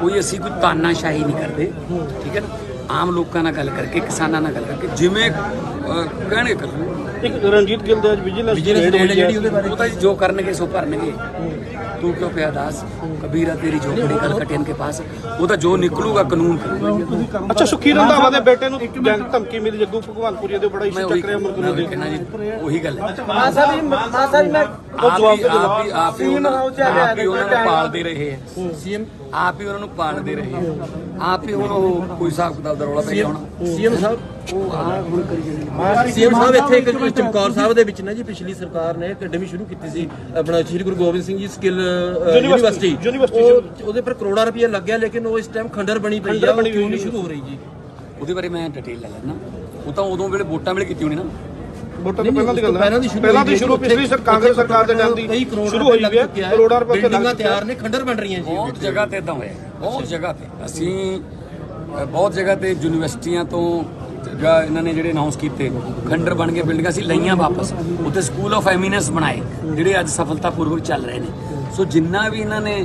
ਕੋਈ ਅਸੀਂ ਕੋਈ ਤਾਨਾਸ਼ਾਹੀ ਨਹੀਂ ਕਰਦੇ, ਠੀਕ ਹੈ ਨਾ? ਆਮ ਲੋਕਾਂ ਨਾਲ ਗੱਲ ਕਰਕੇ, ਕਿਸਾਨਾਂ ਨਾਲ ਗੱਲ ਕਰਕੇ, ਜਿਵੇਂ ਅਹ, ਕਹਿਣਗੇ ਕਰਾਂਗੇ ਇੱਕ ਰਣਜੀਤ ਗਿੱਲ ਦੇ ਅੱਜ ਵਿਜੀਲੈਂਸ ਵਿਜੀਲੈਂਸ ਰੇਡ ਜਿਹੜੀ ਹੈ। ਉਹਦੇ ਬਾਰੇ ਉਹ ਤਾਂ ਜੀ ਜੋ ਕਰਨਗੇ ਸੋ ਭਰਨਗੇ। ਤੂੰ ਕਿਉਂ ਪਿਆ ਦਾਸ? ਕਬੀਰਾ ਤੇਰੀ ਝੋਪੜੀ ਕਲ ਕਟਿਆਂ ਕੇ ਪਾਸ। ਉਹ ਤਾਂ ਜੋ ਨਿਕਲੂਗਾ ਕਾਨੂੰਨ ਅੱਛਾ ਸੁਖੀ ਰੰਧਾਵਾ ਦੇ ਬੇਟੇ ਨੂੰ ਧਮਕੀ ਮਿਲੀ ਜੱਗੂ ਭਗਵਾਨਪੁਰੀ ਦੇ ਬੜਾ ਮੈਂ ਇਸ਼ੂ ਚੱਕ ਰਿਹਾ ਮੈਂ ਮੁਰਗੂ ਉਹੀ ਦੇ। ਕਹਿਣਾ ਜੀ ਉਹੀ ਗੱਲ ਹੈ। ਮਾਸਾ ਵੀ ਮਾਸਾ ਵੀ ਮੈਂ ਆਪ ਹੀ ਆਪ ਹੀ ਆਪ ਹੀ ਉਹਨਾਂ ਆਪ ਹੀ ਉਹਨਾਂ ਨੂੰ ਪਾਲਦੇ ਰਹੇ ਹੈ। ਸੀਐਮ ਆਪ ਹੀ ਉਹਨਾਂ ਨੂੰ ਪਾਲਦੇ ਰਹੇ ਆਪ ਹੀ ਹੁਣ ਉਹ ਕੋਈ ਹਿਸਾਬ ਕਿਤਾਬ ਦਾ ਰੌਲਾ ਪੈ ਹੋਣਾ। ਸੀਐਮ ਸਾਹਿਬ ਉਹ ਆ ਹੁਣ ਕਰੀ ਜਾਂਦੇ ਸੀਐਮ ਸਾਹਿਬ ਇੱਥੇ ਇੱਕ ਚਮਕੌਰ ਸਾਹਿਬ ਦੇ ਵਿੱਚ ਨਾ ਜੀ ਪਿਛਲੀ ਸਰਕਾਰ ਨੇ ਅਕੈਡਮੀ ਸ਼ੁਰੂ ਕੀਤੀ ਸੀ ਆਪਣਾ Shri Guru Gobind Singh ji skill university university ਉਹ- ਉਹਦੇ ਪਰ ਕਰੋੜਾਂ ਰੁਪਏ ਲੱਗਿਆ ਲੇਕਿਨ ਉਹ ਇਸ ਟਾਈਮ ਖੰਡਰ ਬਣੀ ਪਈ ਆ ਉਹ ਕਿਉਂ ਨਹੀਂ ਸ਼ੁਰੂ ਹੋ ਰਹੀ ਜੀ? ਉਹਦੇ ਬਾਰੇ ਮੈਂ ਡਿਟੇਲ ਲੈ ਲੈਣਾ ਉਹ ਤਾਂ ਉਦੋਂ ਵੇਲੇ ਵੋਟਾਂ ਵੇਲੇ ਕੀਤੀ ਹੋਣੀ ਨਾ। ਵੋਟਾਂ ਤੋਂ ਪਹਿਲਾਂ ਦੀ ਗੱਲ ਹੈ। ਪਹਿਲਾਂ ਦੀ ਸ਼ੁਰੂ ਪਹਿਲਾਂ ਦੀ ਹੋਈ ਸ਼ੁਰੂ ਉੱਥੇ- ਪਿਛਲੀ ਸਰ ਕਾਂਗਰਸ ਸਰਕਾਰ ਦੇ ਟਾਈਮ ਕਈ ਦੀ ਕਰੋੜ ਸ਼ੁਰੂ ਹੋਈ ਰੁਪਏ ਹੈ। ਲੱਗ ਚੁੱਕਿਆ ਕਰੋੜਾਂ ਰੁਪਏ ਬਿਲਡਿੰਗਾਂ ਲੱਗ ਤਿਆਰ ਨੇ ਖੰਡਰ ਬਣ ਰਹੀਆਂ ਜੀ। ਬਹੁਤ ਜਗ੍ਹਾ ਤੇ ਇਦਾਂ ਹੋਇਆ। ਬਹੁਤ ਜਗ੍ਹਾ ਤੇ। ਅਸੀਂ ਅ, ਬਹੁਤ ਜਗ੍ਹਾ ਤੇ ਯੂਨੀਵਰਸਿਟੀਆਂ ਤੋਂ ਜਾਂ ਇਹਨਾਂ ਨੇ ਜਿਹੜੇ ਅਨਾਉਂਸ ਕੀਤੇ, ਖੰਡਰ ਬਣ ਕੇ ਬਿਲਡਿੰਗਾਂ ਸੀ ਲਈਆਂ ਵਾਪਸ। ਉੱਥੇ ਸਕੂਲ ਆਫ ਐਮੀਨੈਂਸ ਬਣਾਏ, ਜਿਹੜੇ ਅੱਜ ਸਫਲਤਾਪੂਰਵਕ ਚੱਲ ਰਹੇ ਨੇ। ਸੋ ਜਿੰਨਾ ਵੀ ਇਹਨਾਂ ਨੇ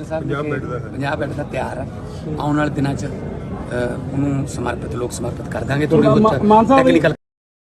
ਐਮਐਲ ਸਾਹਿਬ ਨੇ 50 ਬੈੱਡ ਦਾ 50 ਬੈੱਡ ਦਾ ਤਿਆਰ ਹੈ ਆਉਣ ਵਾਲੇ ਦਿਨਾਂ 'ਚ ਅ, ਉਹਨੂੰ ਸਮਰਪਿਤ ਲੋਕ ਸਮਰਪਿਤ ਕਰ ਦਾਂਗੇ। ਥੋੜੀ ਬਹੁਤ ਟੈਕਨੀਕਲ